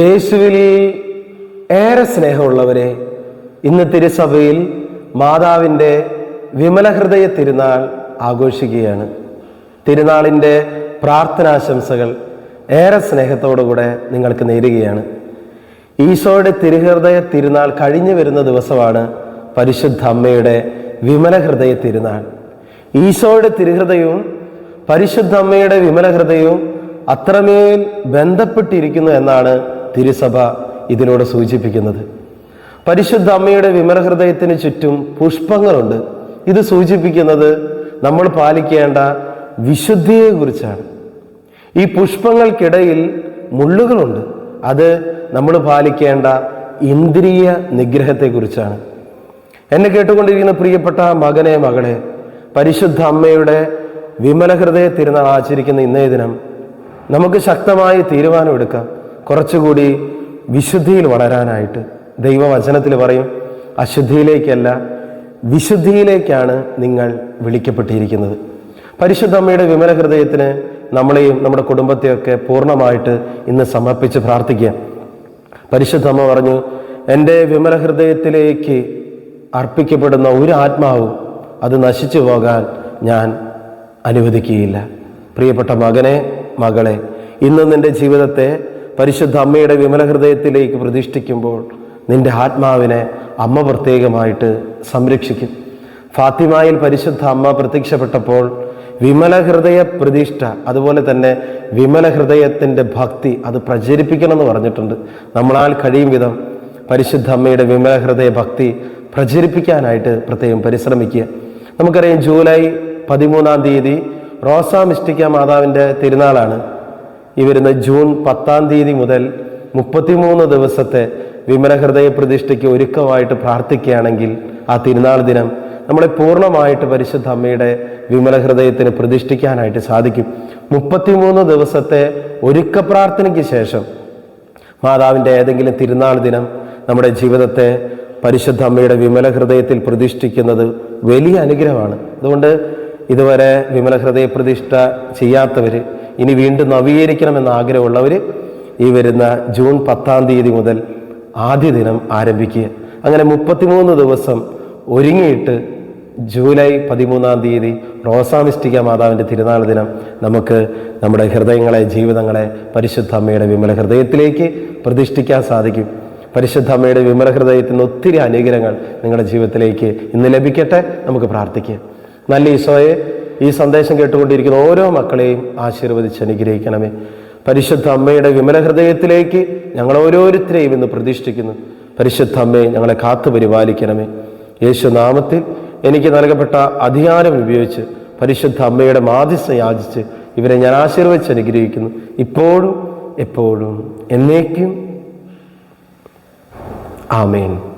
യേശുവിൽ ഏറെ സ്നേഹമുള്ളവരെ ഇന്ന് തിരുസഭയിൽ മാതാവിന്റെ വിമല ഹൃദയ തിരുനാൾ ആഘോഷിക്കുകയാണ്. തിരുനാളിന്റെ പ്രാർത്ഥനാശംസകൾ ഏറെ സ്നേഹത്തോടുകൂടെ നിങ്ങൾക്ക് നേരുകയാണ്. ഈശോയുടെ തിരുഹൃദയ തിരുനാൾ കഴിഞ്ഞു വരുന്ന ദിവസമാണ് പരിശുദ്ധ അമ്മയുടെ വിമല ഹൃദയ തിരുനാൾ. ഈശോയുടെ തിരുഹൃദയവും പരിശുദ്ധ അമ്മയുടെ വിമല ഹൃദയവും അത്രമേൽ ബന്ധപ്പെട്ടിരിക്കുന്നു എന്നാണ് തിരുസഭ ഇതിലൂടെ സൂചിപ്പിക്കുന്നത്. പരിശുദ്ധ അമ്മയുടെ വിമല ഹൃദയത്തിന് ചുറ്റും പുഷ്പങ്ങളുണ്ട്. ഇത് സൂചിപ്പിക്കുന്നത് നമ്മൾ പാലിക്കേണ്ട വിശുദ്ധിയെക്കുറിച്ചാണ്. ഈ പുഷ്പങ്ങൾക്കിടയിൽ മുള്ളുകളുണ്ട്. അത് നമ്മൾ പാലിക്കേണ്ട ഇന്ദ്രിയ നിഗ്രഹത്തെക്കുറിച്ചാണ്. എന്നെ കേട്ടുകൊണ്ടിരിക്കുന്ന പ്രിയപ്പെട്ട മകനെ മകളെ പരിശുദ്ധ അമ്മയുടെ വിമല ഹൃദയ തിരുനാൾ ആചരിക്കുന്ന ഇന്നേ ദിനം നമുക്ക് ശക്തമായി തീരുമാനമെടുക്കാം. കുറച്ചുകൂടി വിശുദ്ധിയിൽ വളരാനായിട്ട് ദൈവവചനത്തിൽ പറയും അശുദ്ധിയിലേക്കല്ല വിശുദ്ധിയിലേക്കാണ് നിങ്ങൾ വിളിക്കപ്പെട്ടിരിക്കുന്നത്. പരിശുദ്ധ അമ്മയുടെ വിമല ഹൃദയത്തിന് നമ്മളെയും നമ്മുടെ കുടുംബത്തെയൊക്കെ പൂർണമായിട്ട് ഇന്ന് സമർപ്പിച്ച് പ്രാർത്ഥിക്കുക പരിശുദ്ധ അമ്മ പറഞ്ഞു എന്റെ വിമല ഹൃദയത്തിലേക്ക് അർപ്പിക്കപ്പെടുന്ന ഒരു ആത്മാവും അത് നശിച്ചു പോകാൻ ഞാൻ അനുവദിക്കുകയില്ല. പ്രിയപ്പെട്ട മകനെ മകളെ ഇന്ന് നിന്റെ ജീവിതത്തെ പരിശുദ്ധ അമ്മയുടെ വിമല ഹൃദയത്തിലേക്ക് പ്രതിഷ്ഠിക്കുമ്പോൾ നിന്റെ ആത്മാവിനെ അമ്മ പ്രത്യേകമായിട്ട് സംരക്ഷിക്കും. ഫാത്തിമായിൽ പരിശുദ്ധ അമ്മ പ്രത്യക്ഷപ്പെട്ടപ്പോൾ വിമല ഹൃദയ പ്രതിഷ്ഠ അതുപോലെ തന്നെ വിമല ഹൃദയത്തിന്റെ ഭക്തി അത് പ്രചരിപ്പിക്കണം എന്ന് പറഞ്ഞിട്ടുണ്ട്. നമ്മളാൽ കഴിയും വിധം പരിശുദ്ധ അമ്മയുടെ വിമല ഹൃദയ ഭക്തി പ്രചരിപ്പിക്കാനായിട്ട് പ്രത്യേകം പരിശ്രമിക്കുക. നമുക്കറിയാം ജൂലൈ പതിമൂന്നാം തീയതി റോസ മിസ്റ്റിക്ക മാതാവിന്റെ തിരുനാളാണ്. ഈ വരുന്ന ജൂൺ പത്താം തീയതി മുതൽ മുപ്പത്തിമൂന്ന് ദിവസത്തെ വിമലഹൃദയ പ്രതിഷ്ഠയ്ക്ക് ഒരുക്കമായിട്ട് പ്രാർത്ഥിക്കുകയാണെങ്കിൽ ആ തിരുനാൾ ദിനം നമ്മളെ പൂർണമായിട്ട് പരിശുദ്ധ അമ്മയുടെ വിമല ഹൃദയത്തിന് പ്രതിഷ്ഠിക്കാനായിട്ട് സാധിക്കും. മുപ്പത്തിമൂന്ന് ദിവസത്തെ ഒരുക്ക പ്രാർത്ഥനയ്ക്ക് ശേഷം മാതാവിന്റെ ഏതെങ്കിലും തിരുനാൾ ദിനം നമ്മുടെ ജീവിതത്തെ പരിശുദ്ധ അമ്മയുടെ വിമല ഹൃദയത്തിൽ പ്രതിഷ്ഠിക്കുന്നത് വലിയ അനുഗ്രഹമാണ്. അതുകൊണ്ട് ഇതുവരെ വിമല ഹൃദയ പ്രതിഷ്ഠ ചെയ്യാത്തവർ ഇനി വീണ്ടും നവീകരിക്കണമെന്ന് ആഗ്രഹമുള്ളവർ ഈ വരുന്ന ജൂൺ പത്താം തീയതി മുതൽ ആദ്യ ദിനം ആരംഭിക്കുക. അങ്ങനെ മുപ്പത്തിമൂന്ന് ദിവസം ഒരുങ്ങിയിട്ട് ജൂലൈ പതിമൂന്നാം തീയതി റോസാമിസ്റ്റിക്ക മാതാവിന്റെ തിരുനാൾ ദിനം നമുക്ക് നമ്മുടെ ഹൃദയങ്ങളെ ജീവിതങ്ങളെ പരിശുദ്ധ അമ്മയുടെ വിമല ഹൃദയത്തിലേക്ക് പ്രതിഷ്ഠിക്കാൻ സാധിക്കും. പരിശുദ്ധ അമ്മയുടെ വിമല ഹൃദയത്തിന് ഒത്തിരി അനുഗ്രഹങ്ങൾ നിങ്ങളുടെ ജീവിതത്തിലേക്ക് ഇന്ന് ലഭിക്കട്ടെ. നമുക്ക് പ്രാർത്ഥിക്കാം. നല്ല ഈശോയെ ഈ സന്ദേശം കേട്ടുകൊണ്ടിരിക്കുന്ന ഓരോ മക്കളെയും ആശീർവദിച്ച് അനുഗ്രഹിക്കണമേ. പരിശുദ്ധ അമ്മയുടെ വിമല ഹൃദയത്തിലേക്ക് ഞങ്ങൾ ഓരോരുത്തരെയും ഇന്ന് പ്രതിഷ്ഠിക്കുന്നു. പരിശുദ്ധ അമ്മയെ ഞങ്ങളെ കാത്തു പരിപാലിക്കണമേ. യേശു നാമത്തിൽ എനിക്ക് നൽകപ്പെട്ട അധികാരം ഉപയോഗിച്ച് പരിശുദ്ധ അമ്മയുടെ മാധ്യസ്ഥ യാചിച്ച് ഇവരെ ഞാൻ ആശീർവദിച്ച് അനുഗ്രഹിക്കുന്നു. ഇപ്പോഴും എപ്പോഴും എന്നേക്കും. ആമേൻ.